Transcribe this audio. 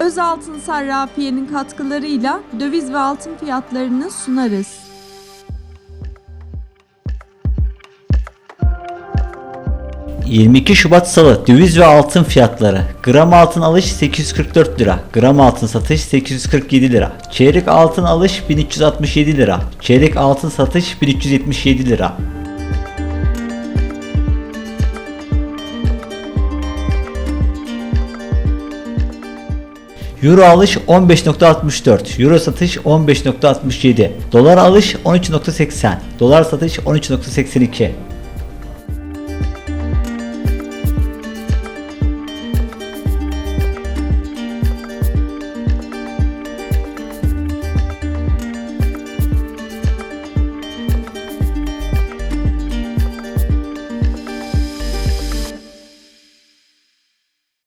Özaltın Sarrafiye'nin katkılarıyla döviz ve altın fiyatlarını sunarız. Cık. 22 Şubat Salı döviz ve altın fiyatları gram altın alış 844 lira gram altın satış 847 lira çeyrek altın alış 1367 lira çeyrek altın satış 1377 lira Euro alış 15.64, Euro satış 15.67, Dolar alış 13.80, Dolar satış 13.82.